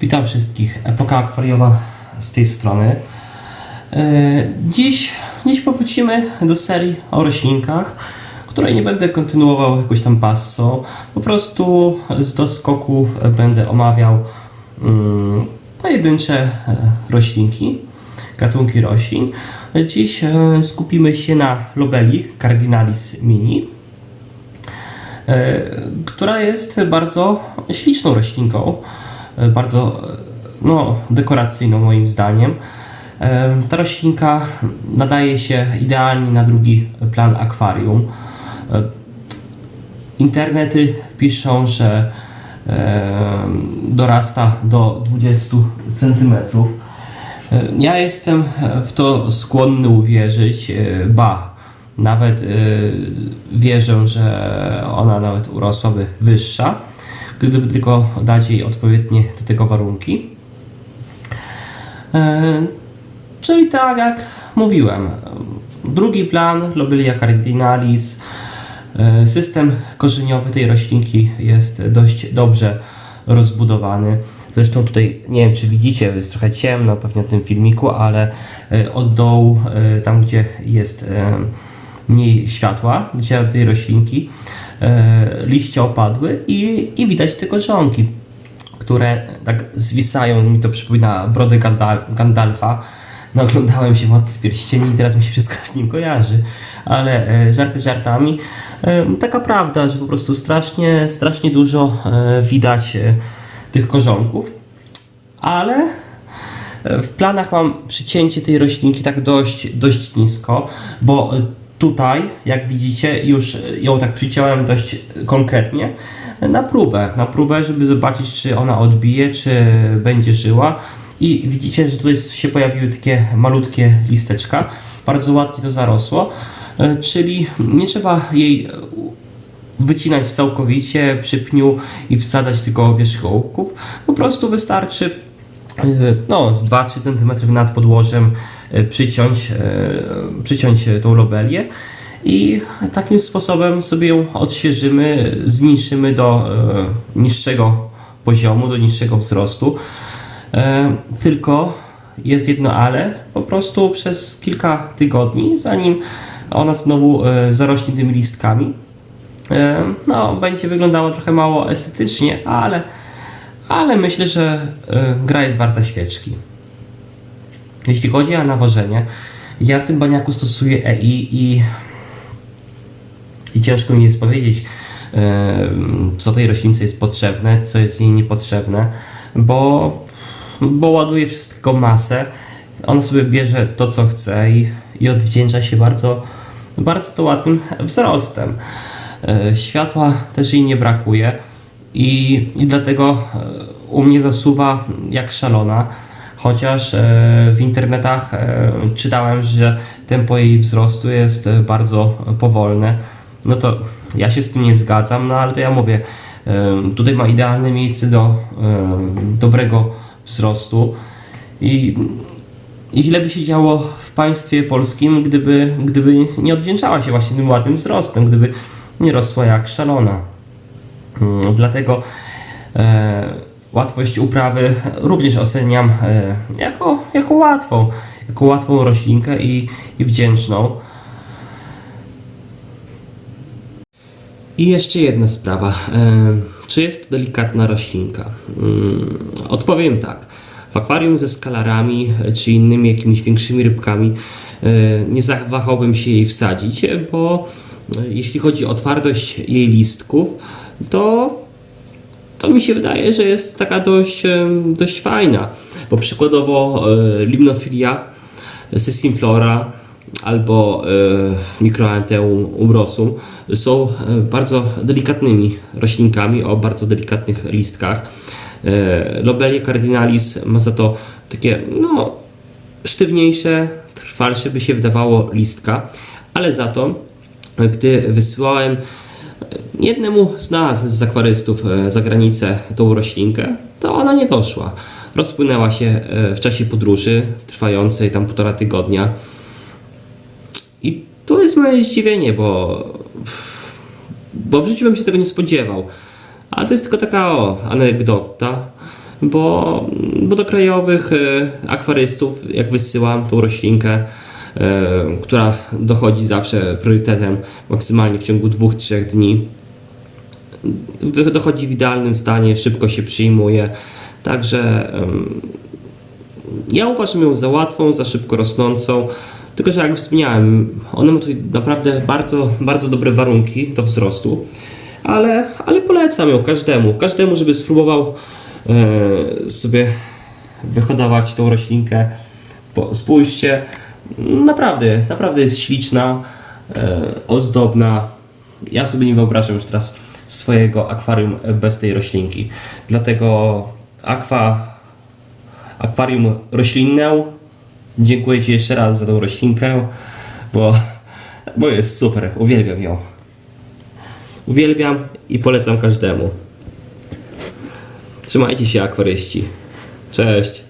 Witam wszystkich. Epoka akwariowa z tej strony. E, Dziś, dziś powrócimy do serii o roślinkach, której nie będę kontynuował jakoś tam passą. Po prostu z doskoku będę omawiał mm, pojedyncze e, roślinki, gatunki roślin. Dziś e, skupimy się na lobeli Cardinalis mini która jest bardzo śliczną roślinką, bardzo e, no, dekoracyjną moim zdaniem. E, Ta roślinka nadaje się idealnie na drugi plan akwarium. E, Internety piszą, że e, dorasta do 20 cm. Ja jestem w to skłonny uwierzyć, e, ba, nawet e, wierzę, że ona nawet urosłaby wyższa, gdyby tylko dać jej odpowiednie do tego warunki. E, Czyli tak jak mówiłem, drugi plan Lobelia cardinalis, e, system korzeniowy tej roślinki jest dość dobrze rozbudowany. Zresztą tutaj, nie wiem czy widzicie, jest trochę ciemno pewnie na tym filmiku, ale e, od dołu, tam gdzie jest mniej światła, gdzie tej roślinki, liście opadły i, i widać te korzonki które tak zwisają, mi to przypomina brodę Gandal Gandalfa. No, oglądałem się Władcy Pierścieni i teraz mi się wszystko z nim kojarzy. Ale e, żarty żartami. E, taka prawda, że po prostu strasznie, strasznie dużo e, widać e, tych korzonków. Ale e, w planach mam przycięcie tej roślinki tak dość, dość nisko, bo e, tutaj, jak widzicie, już ją tak przyciąłem dość konkretnie na próbę, na próbę, żeby zobaczyć, czy ona odbije, czy będzie żyła. I widzicie, że tutaj się pojawiły takie malutkie listeczka. Bardzo ładnie to zarosło, E, czyli nie trzeba jej wycinać całkowicie przy pniu i wsadzać tylko wierzchołków. Po prostu wystarczy no, z 2-3 cm nad podłożem e, przyciąć, e, przyciąć e, tą lobelię i takim sposobem sobie ją odświeżymy, zniszczymy do niższego poziomu, do niższego wzrostu. Tylko jest jedno ale, po prostu przez kilka tygodni, zanim ona znowu zarośnie tymi listkami, no, będzie wyglądała trochę mało estetycznie, ale, ale myślę, że e, gra jest warta świeczki. Jeśli chodzi o nawożenie, ja w tym baniaku stosuję EI i, i ciężko mi jest powiedzieć, e, co tej roślince jest potrzebne, co jest jej niepotrzebne, bo, bo ładuje wszystko masę. Ona sobie bierze to, co chce i, i odwdzięcza się bardzo, bardzo to ładnym wzrostem. E, Światła też jej nie brakuje i, i dlatego e, u mnie zasuwa jak szalona. Chociaż e, w internetach e, czytałem, że tempo jej wzrostu jest bardzo powolne. No to ja się z tym nie zgadzam, no ale to ja mówię, tutaj ma idealne miejsce do dobrego wzrostu i, i źle by się działo w państwie polskim, gdyby, gdyby nie odwdzięczała się właśnie tym ładnym wzrostem, gdyby nie rosła jak szalona. Mm, Dlatego e, łatwość uprawy również oceniam e, jako, jako łatwą, jako łatwą roślinkę i, i wdzięczną. I jeszcze jedna sprawa. E, czy jest to delikatna roślinka? Mm, Odpowiem tak. W akwarium ze skalarami czy innymi jakimiś większymi rybkami nie zawahałbym się jej wsadzić, bo jeśli chodzi o twardość jej listków, to to mi się wydaje, że jest taka dość, em, dość fajna, bo przykładowo e, limnofilia sessimflora albo e, microantheum ubrosum są e, bardzo delikatnymi roślinkami o bardzo delikatnych listkach. E, Lobelia cardinalis ma za to takie no, sztywniejsze, trwalsze by się wydawało listka, ale za to e, gdy wysyłałem jednemu z nas, z akwarystów e, za granicę tą roślinkę, to ona nie doszła. Rozpłynęła się e, w czasie podróży trwającej tam półtora tygodnia. I tu jest moje zdziwienie, bo, bo w życiu bym się tego nie spodziewał. Ale to jest tylko taka o, anegdota. bo, bo do krajowych e, akwarystów, jak wysyłam tą roślinkę, która dochodzi zawsze priorytetem maksymalnie w ciągu 2-3 dni, dochodzi w idealnym stanie, szybko się przyjmuje. Także ja uważam ją za łatwą, za szybko rosnącą. Tylko, że jak wspomniałem, ona ma tutaj naprawdę bardzo, bardzo dobre warunki do wzrostu, ale, ale polecam ją każdemu, każdemu, żeby spróbował e, sobie wyhodować tą roślinkę. Spójrzcie, naprawdę, naprawdę jest śliczna, e, ozdobna. Ja sobie nie wyobrażam już teraz swojego akwarium bez tej roślinki. Dlatego akwa, akwarium roślinne. Dziękuję Ci jeszcze raz za tą roślinkę, bo, bo jest super. Uwielbiam ją. Uwielbiam i polecam każdemu. Trzymajcie się, akwaryści. Cześć.